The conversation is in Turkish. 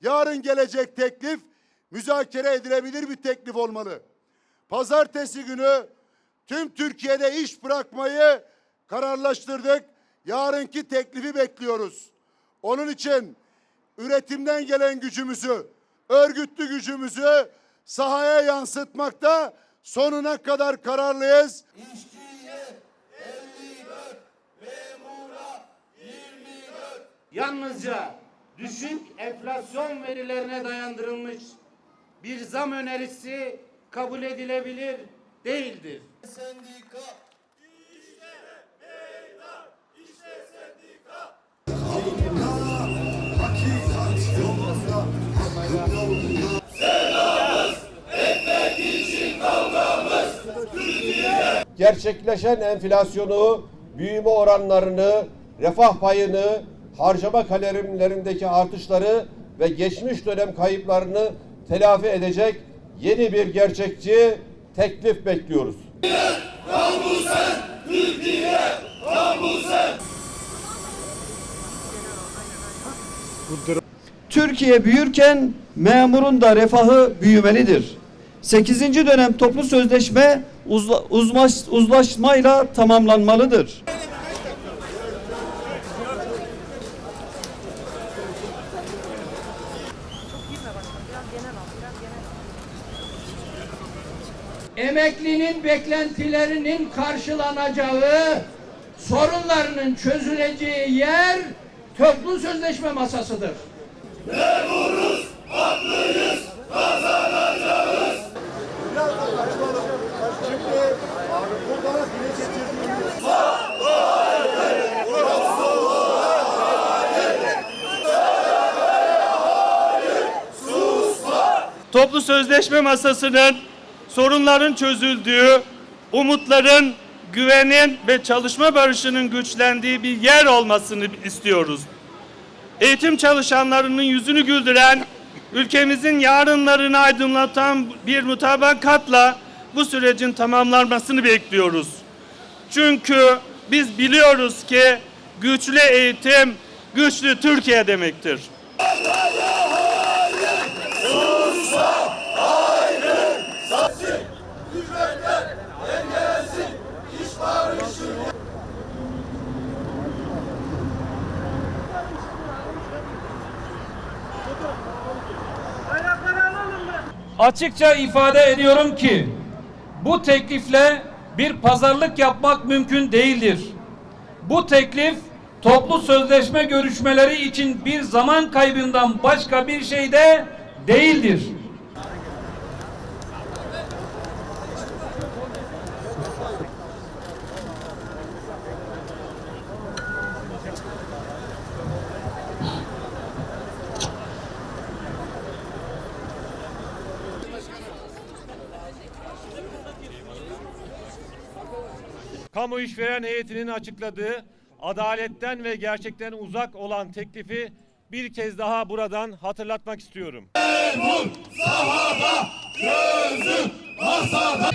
Yarın gelecek teklif müzakere edilebilir bir teklif olmalı. Pazartesi günü tüm Türkiye'de iş bırakmayı kararlaştırdık. Yarınki teklifi bekliyoruz. Onun için üretimden gelen gücümüzü, örgütlü gücümüzü sahaya yansıtmakta sonuna kadar kararlıyız. yalnızca düşük enflasyon verilerine dayandırılmış bir zam önerisi kabul edilebilir değildir. gerçekleşen enflasyonu, büyüme oranlarını, refah payını, harcama kalemlerindeki artışları ve geçmiş dönem kayıplarını telafi edecek yeni bir gerçekçi teklif bekliyoruz. Türkiye büyürken memurun da refahı büyümelidir. 8. dönem toplu sözleşme uzla, uzmaş, uzlaşmayla tamamlanmalıdır. Emeklinin beklentilerinin karşılanacağı, sorunlarının çözüleceği yer toplu sözleşme masasıdır. Toplu sözleşme masasının sorunların çözüldüğü, umutların, güvenin ve çalışma barışının güçlendiği bir yer olmasını istiyoruz. Eğitim çalışanlarının yüzünü güldüren, ülkemizin yarınlarını aydınlatan bir mutabakatla bu sürecin tamamlanmasını bekliyoruz. Çünkü biz biliyoruz ki güçlü eğitim, güçlü Türkiye demektir. Açıkça ifade ediyorum ki bu teklifle bir pazarlık yapmak mümkün değildir. Bu teklif toplu sözleşme görüşmeleri için bir zaman kaybından başka bir şey de değildir. Kamu işveren heyetinin açıkladığı adaletten ve gerçekten uzak olan teklifi bir kez daha buradan hatırlatmak istiyorum. Sahada, gözüm masada.